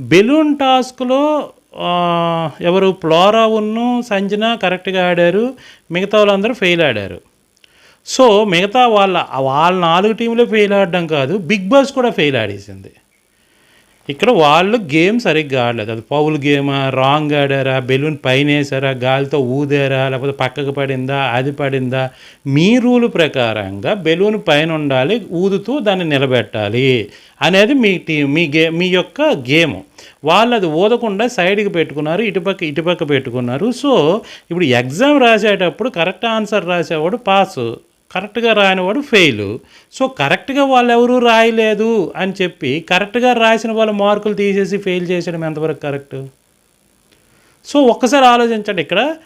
Balloon టాస్క్లో ఎవరు flora ఉన్ను సంజన కరెక్ట్గా ఆడారు మిగతా వాళ్ళందరూ ఫెయిల్ ఆడారు. సో మిగతా వాళ్ళ వాళ్ళ నాలుగు టీంలే ఫెయిల్ ఆడడం కాదు బిగ్ బాస్ కూడా ఫెయిల్ ఆడేసింది. ఇక్కడ వాళ్ళు గేమ్ సరిగ్గా ఆడలేదు. అది పౌల్ గేమా రాంగ్ ఆడారా బెలూన్ పైన వేసారా గాలితో ఊదారా లేకపోతే పక్కకు పడిందా అది పడిందా? మీ రూల్ ప్రకారంగా బెలూన్ పైన ఉండాలి ఊదుతూ దాన్ని నిలబెట్టాలి అనేది మీ టీ మీ గే మీ యొక్క గేమ్. వాళ్ళు అది ఊదకుండా సైడ్కి పెట్టుకున్నారు ఇటుపక్క ఇటుపక్క పెట్టుకున్నారు. సో ఇప్పుడు ఎగ్జామ్ రాసేటప్పుడు కరెక్ట్ ఆన్సర్ రాసేవాడు పాస్. కరెక్ట్గా రానివాడు ఫెయిల్. సో కరెక్ట్గా వాళ్ళు ఎవరూ రాయలేదు అని చెప్పి కరెక్ట్గా రాసిన వాళ్ళ మార్కులు తీసేసి ఫెయిల్ చేసడం ఎంతవరకు కరెక్ట్? సో ఒక్కసారి ఆలోచించండి. ఇక్కడ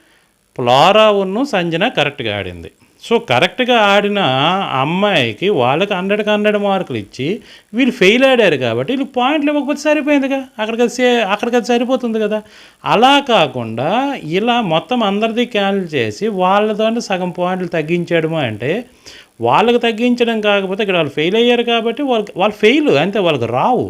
ప్లారా ఉన్ను సంజన కరెక్ట్గా ఆడింది. సో కరెక్ట్గా ఆడిన అమ్మాయికి వాళ్ళకి హండ్రెడ్కి హండ్రెడ్ మార్కులు ఇచ్చి వీళ్ళు ఫెయిల్ ఆడారు కాబట్టి వీళ్ళు పాయింట్లు ఇవ్వకపోతే సరిపోయిందిగా. అక్కడికి సే అక్కడికి అది సరిపోతుంది కదా. అలా కాకుండా ఇలా మొత్తం అందరిది క్యాన్సిల్ చేసి వాళ్ళతో సగం పాయింట్లు తగ్గించడము అంటే వాళ్ళకి తగ్గించడం కాకపోతే ఇక్కడ వాళ్ళు ఫెయిల్ అయ్యారు కాబట్టి వాళ్ళకి వాళ్ళు ఫెయిల్ అంతే వాళ్ళకి రావు.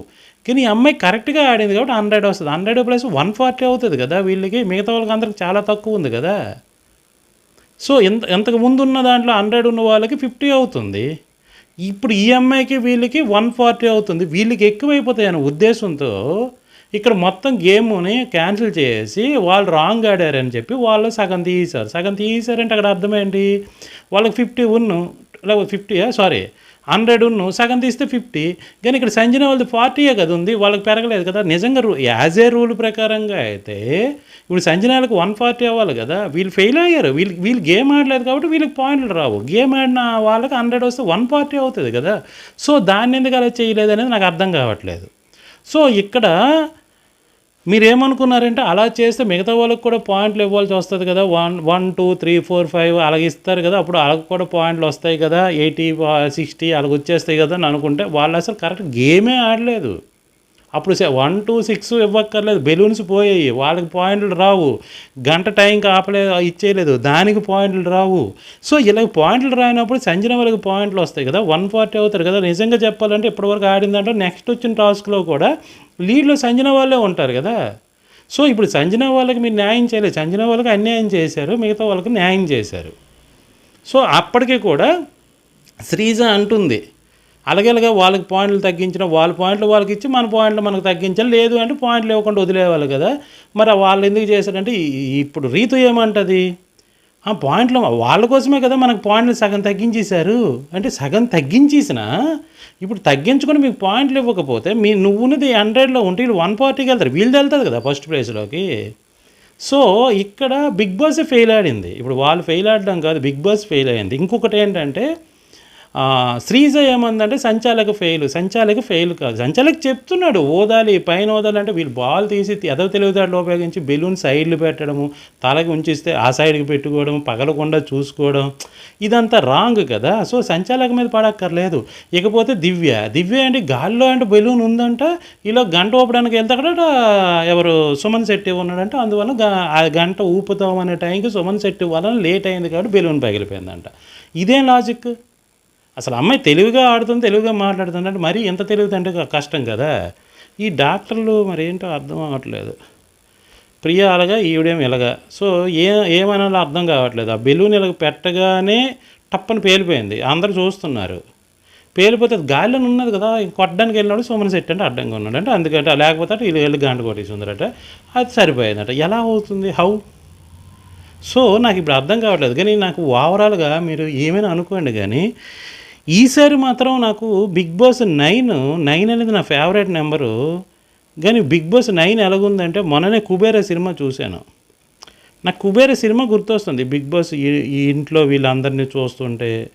కానీ ఈ అమ్మాయి కరెక్ట్గా ఆడింది కాబట్టి హండ్రెడ్ వస్తుంది. హండ్రెడ్ ప్లస్ వన్ ఫార్టీ అవుతుంది కదా వీళ్ళకి. మిగతా వాళ్ళకి అందరికి చాలా తక్కువ ఉంది కదా. సో ఎంత ఎంతకు ముందు ఉన్న దాంట్లో హండ్రెడ్ ఉన్న వాళ్ళకి ఫిఫ్టీ అవుతుంది. ఇప్పుడు ఈఎంఐకి వీళ్ళకి వన్ ఫార్టీ అవుతుంది. వీళ్ళకి ఎక్కువైపోతాయి అనే ఉద్దేశంతో ఇక్కడ మొత్తం గేమ్ని క్యాన్సిల్ చేసి వాళ్ళు రాంగ్ ఆడారని చెప్పి వాళ్ళు సగం తీసారు సగం తీసారంటే అక్కడ అర్థమేంటి వాళ్ళకి ఫిఫ్టీ ఉన్ను లేకపోతే ఫిఫ్టీ సారీ హండ్రెడ్ ఉన్ను సగం తీస్తే ఫిఫ్టీ. కానీ ఇక్కడ సంజన వాళ్ళది ఫార్టీయే కదా ఉంది వాళ్ళకి పెరగలేదు కదా. నిజంగా రూ యాజ్ ఏ రూల్ ప్రకారంగా అయితే ఇప్పుడు సంజనాలకు వన్ ఫార్టీ అవ్వాలి కదా. వీళ్ళు ఫెయిల్ అయ్యారు. వీళ్ళు వీళ్ళు గేమ్ ఆడలేదు కాబట్టి వీళ్ళకి పాయింట్లు రావు. గేమ్ ఆడిన వాళ్ళకి హండ్రెడ్ వస్తే వన్ ఫార్టీ అవుతుంది కదా. సో దాన్ని ఎందుకు అలా చేయలేదు అనేది నాకు అర్థం కావట్లేదు. సో ఇక్కడ మీరేమనుకున్నారంటే అలా చేస్తే మిగతా వాళ్ళకి కూడా పాయింట్లు ఇవ్వాల్సి వస్తుంది కదా? One one two three four five అలాగ ఇస్తారు కదా? అప్పుడు వాళ్ళకి కూడా పాయింట్లు వస్తాయి కదా? ఎయిటీ సిక్స్టీ అలాగ వచ్చేస్తాయి కదా అని అనుకుంటే వాళ్ళు అసలు కరెక్ట్ గేమే ఆడలేదు. అప్పుడు వన్ టూ సిక్స్ ఇవ్వక్కర్లేదు. బెలూన్స్ పోయాయి. వాళ్ళకి పాయింట్లు రావు. గంట టైంకి ఆపలే ఇచ్చేయలేదు. దానికి పాయింట్లు రావు. సో ఇలా పాయింట్లు రాయినప్పుడు సంజన వాళ్ళకి పాయింట్లు వస్తాయి కదా? వన్ ఫార్టీ అవుతారు కదా? నిజంగా చెప్పాలంటే ఇప్పటివరకు ఆడిందంటే నెక్స్ట్ వచ్చిన టాస్క్లో కూడా లీడ్లో సంజన వాళ్ళే ఉంటారు కదా. సో ఇప్పుడు సంజన వాళ్ళకి మీరు న్యాయం చేయలేదు. సంజన వాళ్ళకి అన్యాయం చేశారు. మిగతా వాళ్ళకి న్యాయం చేశారు. సో అప్పటికే కూడా శ్రీజ అంటుంది. అలాగేలాగా వాళ్ళకి పాయింట్లు తగ్గించిన వాళ్ళ పాయింట్లు వాళ్ళకి ఇచ్చి మన పాయింట్లు మనకు తగ్గించాలి లేదు అంటే పాయింట్లు ఇవ్వకుండా వదిలేవాళ్ళు కదా. మరి వాళ్ళు ఎందుకు చేశారంటే ఇప్పుడు రీతు ఏమంటది? ఆ పాయింట్లు వాళ్ళ కోసమే కదా మనకు పాయింట్లు సగం తగ్గించేశారు. అంటే సగం తగ్గించేసిన ఇప్పుడు తగ్గించుకొని మీకు పాయింట్లు ఇవ్వకపోతే మీ నువ్వున్నది హండ్రెడ్లో ఉంటే వీళ్ళు వన్ ఫార్టీకి వెళ్తారు. వీళ్ళు వెళ్తుంది కదా ఫస్ట్ ప్లేస్లోకి. సో ఇక్కడ బిగ్ బాస్ ఫెయిల్ ఆడింది ఇప్పుడు వాళ్ళు ఫెయిల్ ఆడడం కాదు బిగ్ బాస్ ఫెయిల్ అయింది. ఇంకొకటి ఏంటంటే శ్రీజ ఏమందంటే సంచాలక ఫెయిల్ సంచాలక ఫెయిల్ కాదు. సంచాలక చెప్తున్నాడు ఓదాలి పైన ఓదాలి అంటే వీళ్ళు బాల్ తీసి ఎదవ తెలివితేటలు ఉపయోగించి బెలూన్ సైడ్లు పెట్టడము తలకి ఉంచిస్తే ఆ సైడ్కి పెట్టుకోవడం పగలకుండా చూసుకోవడం ఇదంతా రాంగ్ కదా. సో సంచాలక మీద పడక్కర్లేదు. ఇకపోతే దివ్య దివ్య అంటే గాల్లో అంటే బెలూన్ ఉందంట ఇలా గంట ఊపడానికి వెళ్తే అక్కడ ఎవరు సుమన్ శెట్టి ఉన్నాడంటే అందువల్ల ఆ గంట ఊపుతాం అనే టైంకి సుమన్ శెట్టి వలన లేట్ అయింది కాబట్టి బెలూన్ పగిలిపోయిందంట. ఇదేం లాజిక్ అసలు అమ్మాయి తెలివిగా ఆడుతుంది తెలివిగా మాట్లాడుతుంది అంటే మరీ ఎంత తెలివితే కష్టం కదా. ఈ డాక్టర్లు మరి ఏంటో అర్థం అవ్వట్లేదు. ప్రియ అలాగా ఈవిడేం ఇలాగా. సో ఏ ఏమనాలో అర్థం కావట్లేదు. ఆ బెలూన్ ఇలాగ పెట్టగానే టప్పని పేలిపోయింది. అందరూ చూస్తున్నారు. పేలిపోతే అది గాలిలో ఉన్నది కదా కొట్టడానికి వెళ్ళినాడు సోమన సెట్ అంటే అడ్డంగా ఉన్నాడు అంటే అందుకంటే లేకపోతే అటు వీళ్ళు వెళ్ళి గంట కొట్టేసి అది సరిపోయిందట. ఎలా అవుతుంది? హౌ? సో నాకు ఇప్పుడు అర్థం కావట్లేదు. కానీ నాకు ఓవరాల్గా మీరు ఏమైనా అనుకోండి కానీ ఈసారి మాత్రం నాకు బిగ్ బాస్ నైన్ నైన్ అనేది నా ఫేవరెట్ నెంబరు. కానీ బిగ్ బాస్ నైన్ ఎలాగుందంటే మొన్ననే కుబేర సినిమా చూశాను. నాకు కుబేర సినిమా గుర్తొస్తుంది. బిగ్ బాస్ ఈ ఇంట్లో వీళ్ళందరినీ చూస్తుంటే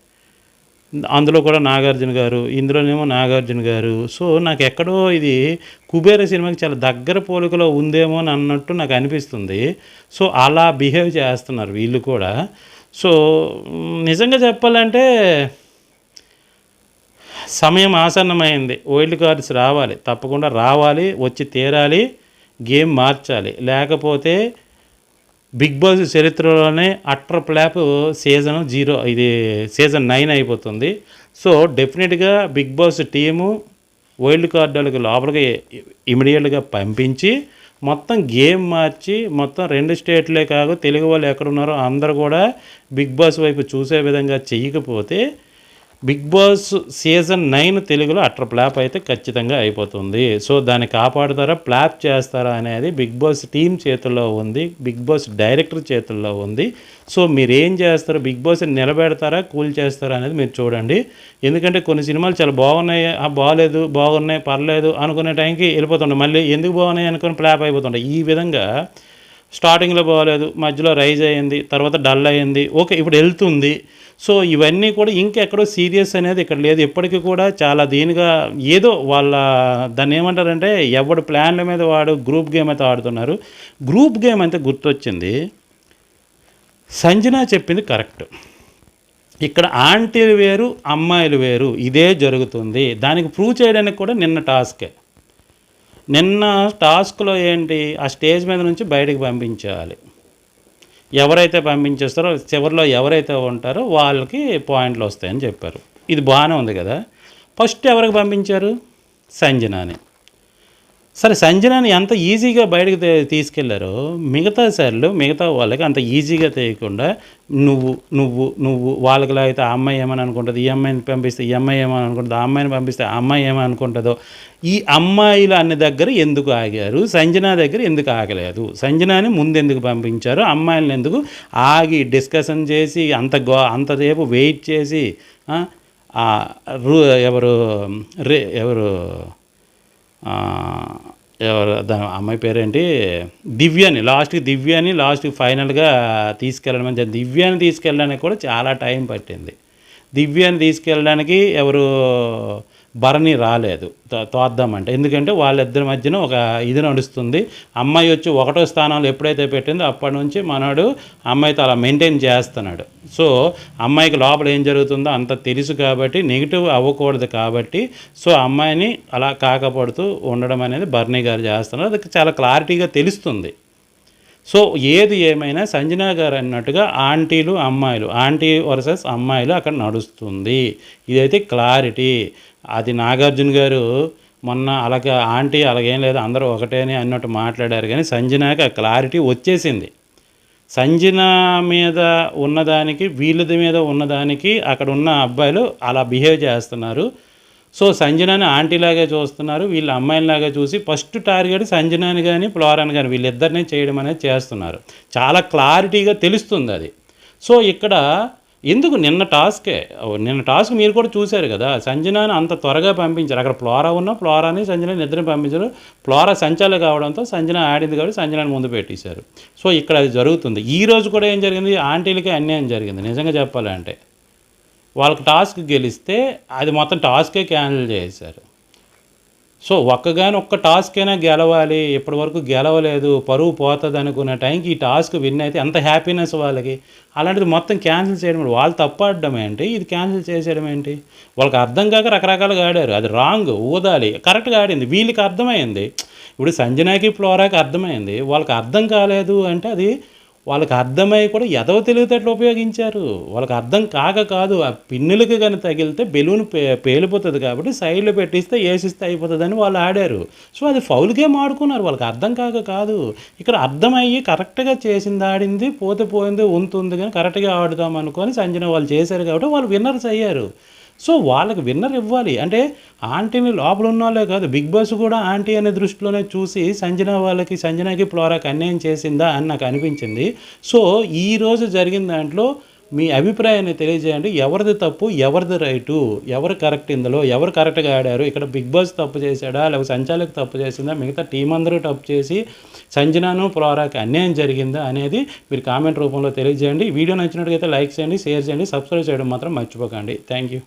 అందులో కూడా నాగార్జున గారు ఇందులోనేమో నాగార్జున గారు. సో నాకు ఎక్కడో ఇది కుబేర సినిమాకి చాలా దగ్గర పోలికలో ఉందేమో అని అన్నట్టు నాకు అనిపిస్తుంది. సో అలా బిహేవ్ చేస్తున్నారు వీళ్ళు కూడా. సో నిజంగా చెప్పాలంటే సమయం ఆసన్నమైంది. వైల్డ్ కార్డ్స్ రావాలి. తప్పకుండా రావాలి వచ్చి తీరాలి గేమ్ మార్చాలి. లేకపోతే బిగ్ బాస్ చరిత్రలోనే అట్ర ప్లాప్ సీజన్ జీరో ఇది సీజన్ నైన్ అయిపోతుంది. సో డెఫినెట్గా బిగ్ బాస్ టీము వైల్డ్ కార్డులకు లోపలికి ఇమీడియట్గా పంపించి మొత్తం గేమ్ మార్చి మొత్తం రెండు స్టేట్లే కాదు తెలుగు వాళ్ళు ఎక్కడున్నారో అందరూ కూడా బిగ్ బాస్ వైపు చూసే విధంగా చేయకపోతే బిగ్ బాస్ సీజన్ నైన్ తెలుగులో అట్ర ప్లాప్ అయితే ఖచ్చితంగా అయిపోతుంది. సో దాన్ని కాపాడుతారా ప్లాప్ చేస్తారా అనేది బిగ్ బాస్ టీం చేతుల్లో ఉంది బిగ్ బాస్ డైరెక్టర్ చేతుల్లో ఉంది. సో మీరు ఏం చేస్తారు బిగ్ బాస్ నిలబెడతారా కూల్ చేస్తారా అనేది మీరు చూడండి. ఎందుకంటే కొన్ని సినిమాలు చాలా బాగున్నాయి ఆ బాగాలేదు బాగున్నాయి పర్లేదు అనుకునే టైంకి వెళ్ళిపోతుండే. మళ్ళీ ఎందుకు బాగున్నాయి అనుకుని ప్లాప్ అయిపోతుండే. ఈ విధంగా స్టార్టింగ్లో బాగోలేదు మధ్యలో రైజ్ అయ్యింది తర్వాత డల్ అయ్యింది ఓకే ఇప్పుడు వెళ్తుంది. సో ఇవన్నీ కూడా ఇంకెక్కడో సీరియస్ అనేది ఇక్కడ లేదు. ఇప్పటికీ కూడా చాలా దీనిగా ఏదో వాళ్ళ దాన్ని ఏమంటారంటే ఎవడు ప్లాన్ల మీద వాడు గ్రూప్ గేమ్ అయితే ఆడుతున్నారు. గ్రూప్ గేమ్ అయితే గుర్తొచ్చింది సంజన చెప్పింది కరెక్ట్. ఇక్కడ ఆంటీలు వేరు అమ్మాయిలు వేరు ఇదే జరుగుతుంది. దానికి ప్రూవ్ చేయడానికి కూడా నిన్న టాస్కే. నిన్న టాస్క్లో ఏంటి? ఆ స్టేజ్ మీద నుంచి బయటకు పంపించాలి. ఎవరైతే పంపించేస్తారో చివరిలో ఎవరైతే ఉంటారో వాళ్ళకి పాయింట్లు వస్తాయని చెప్పారు. ఇది బాగానే ఉంది కదా? ఫస్ట్ ఎవరికి పంపించారు? సంజనాని. సరే సంజనాని ఎంత ఈజీగా బయటకు తీసుకెళ్ళారో మిగతా సార్లు మిగతా వాళ్ళకి అంత ఈజీగా తెలియకుండా నువ్వు నువ్వు నువ్వు వాళ్ళకిలా అయితే ఆ అమ్మాయి ఏమని అనుకుంటుంది? ఈ అమ్మాయిని పంపిస్తే ఈ అమ్మాయి ఏమని అనుకుంటుంది? ఆ అమ్మాయిని పంపిస్తే ఆ అమ్మాయి ఏమని అనుకుంటుందో ఈ అమ్మాయిలు అన్ని దగ్గర ఎందుకు ఆగారు? సంజన దగ్గర ఎందుకు ఆగలేదు? సంజనాని ముందు ఎందుకు పంపించారు? అమ్మాయిలను ఎందుకు ఆగి డిస్కషన్ చేసి అంత గో అంతసేపు వెయిట్ చేసి ఎవరు రే ఎవరు ఎవరు దాని అమ్మాయి పేరేంటి? దివ్యని లాస్ట్కి దివ్యని లాస్ట్కి ఫైనల్గా తీసుకెళ్ళడం అంటే దివ్యాని తీసుకెళ్ళడానికి కూడా చాలా టైం పట్టింది. దివ్యాని తీసుకెళ్ళడానికి ఎవరు భరణి రాలేదు. తోద్దామంటే ఎందుకంటే వాళ్ళిద్దరి మధ్యన ఒక ఇది నడుస్తుంది. అమ్మాయి వచ్చి ఒకటో స్థానంలో ఎప్పుడైతే పెట్టిందో అప్పటి నుంచి మనోడు అమ్మాయితో అలా మెయింటైన్ చేస్తున్నాడు. సో అమ్మాయికి లోపల ఏం జరుగుతుందో అంత తెలుసు కాబట్టి నెగిటివ్ అవ్వకూడదు కాబట్టి సో అమ్మాయిని అలా కాకపడుతూ ఉండడం అనేది బర్నీ గారు చేస్తున్నారు. అది చాలా క్లారిటీగా తెలుస్తుంది. సో ఏది ఏమైనా సంజనా గారు అన్నట్టుగా ఆంటీలు అమ్మాయిలు ఆంటీ వర్సెస్ అమ్మాయిలు అక్కడ నడుస్తుంది. ఇదైతే క్లారిటీ. అది నాగార్జున గారు మొన్న అలాగే ఆంటీ అలాగేం లేదు అందరూ ఒకటే అన్నట్టు మాట్లాడారు. కానీ సంజనాకి ఆ క్లారిటీ వచ్చేసింది. సంజన మీద ఉన్నదానికి వీళ్ళది మీద ఉన్నదానికి అక్కడ ఉన్న అబ్బాయిలు అలా బిహేవ్ చేస్తున్నారు. సో సంజనాని ఆంటీలాగే చూస్తున్నారు. వీళ్ళ అమ్మాయిలాగా చూసి ఫస్ట్ టార్గెట్ సంజనాని కానీ ఫ్లోరాని కానీ వీళ్ళిద్దరిని చేయడం అనేది చేస్తున్నారు. చాలా క్లారిటీగా తెలుస్తుంది అది. సో ఇక్కడ ఎందుకు నిన్న టాస్కే నిన్న టాస్క్ మీరు కూడా చూశారు కదా సంజనాని అంత త్వరగా పంపించారు. అక్కడ ఫ్లోరా ఉన్న ఫ్లోరాని సంజనాని నిద్రని పంపించారు. ఫ్లోరా సంచాలు కావడంతో సంజన ఆడింది కాబట్టి సంజనాని ముందు పెట్టేశారు. సో ఇక్కడ అది జరుగుతుంది. ఈ రోజు కూడా ఏం జరిగింది? ఆంటీలకి అన్యాయం జరిగింది. నిజంగా చెప్పాలంటే. వాళ్ళకి టాస్క్ గెలిస్తే అది మొత్తం టాస్కే క్యాన్సిల్ చేశారు సో ఒక్కగాని ఒక్క టాస్క్ అయినా గెలవాలి ఇప్పటి వరకు గెలవలేదు పరువు పోతుంది అనుకున్న టైంకి ఈ టాస్క్ విన్ అయితే ఎంత హ్యాపీనెస్ వాళ్ళకి. అలాంటిది మొత్తం క్యాన్సిల్ చేయడం వాళ్ళు తప్పడడం ఏంటి? ఇది క్యాన్సిల్ చేసేయడం ఏంటి? వాళ్ళకి అర్థం కాక రకరకాలుగా ఆడారు. అది రాంగ్ ఊదాలి కరెక్ట్గా ఆడింది. వీళ్ళకి అర్థమైంది. ఇప్పుడు సంజనాకి ఫ్లోరాకి అర్థమైంది. వాళ్ళకి అర్థం కాలేదు అంటే అది వాళ్ళకి అర్థమై కూడా ఎదవ తెలివితేటలు ఉపయోగించారు. వాళ్ళకి అర్థం కాక కాదు ఆ పిన్నులకి కానీ తగిలితే బెలూన్ పే పేలిపోతుంది కాబట్టి సైడ్లో పెట్టిస్తే వేసిస్తే అయిపోతుందని వాళ్ళు ఆడారు. సో అది ఫౌల్ గేమ్ ఆడుకున్నారు. వాళ్ళకి అర్థం కాక కాదు. ఇక్కడ అర్థమయ్యి కరెక్ట్గా చేసింది ఆడింది పోతే పోయింది ఉంటుంది కానీ కరెక్ట్గా ఆడుదాం అనుకొని సంజన వాళ్ళు చేశారు కాబట్టి వాళ్ళు విన్నర్స్ అయ్యారు. సో వాళ్ళకి విన్నర్ ఇవ్వాలి. అంటే ఆంటీని లోపల ఉన్న వాళ్ళే కాదు బిగ్ బాస్ కూడా ఆంటీ అనే దృష్టిలోనే చూసి సంజన వాళ్ళకి సంజనకి ఫ్లోరాకి అన్యాయం చేసిందా అని నాకు అనిపించింది. సో ఈరోజు జరిగిన దాంట్లో మీ అభిప్రాయాన్ని తెలియజేయండి. ఎవరిది తప్పు ఎవరిది రైటు ఎవరు కరెక్ట్ ఇందులో ఎవరు కరెక్ట్గా ఆడారు ఇక్కడ బిగ్ బాస్ తప్పు చేశాడా లేకపోతే సంచాలకు తప్పు చేసిందా మిగతా టీం అందరూ తప్పు చేసి సంజనాను ఫ్లోరాకి అన్యాయం జరిగిందా అనేది మీరు కామెంట్ రూపంలో తెలియజేయండి. వీడియో అయితే లైక్ చేయండి షేర్ చేయండి సబ్స్క్రైబ్ చేయడం మాత్రం మర్చిపోకండి. Thank you.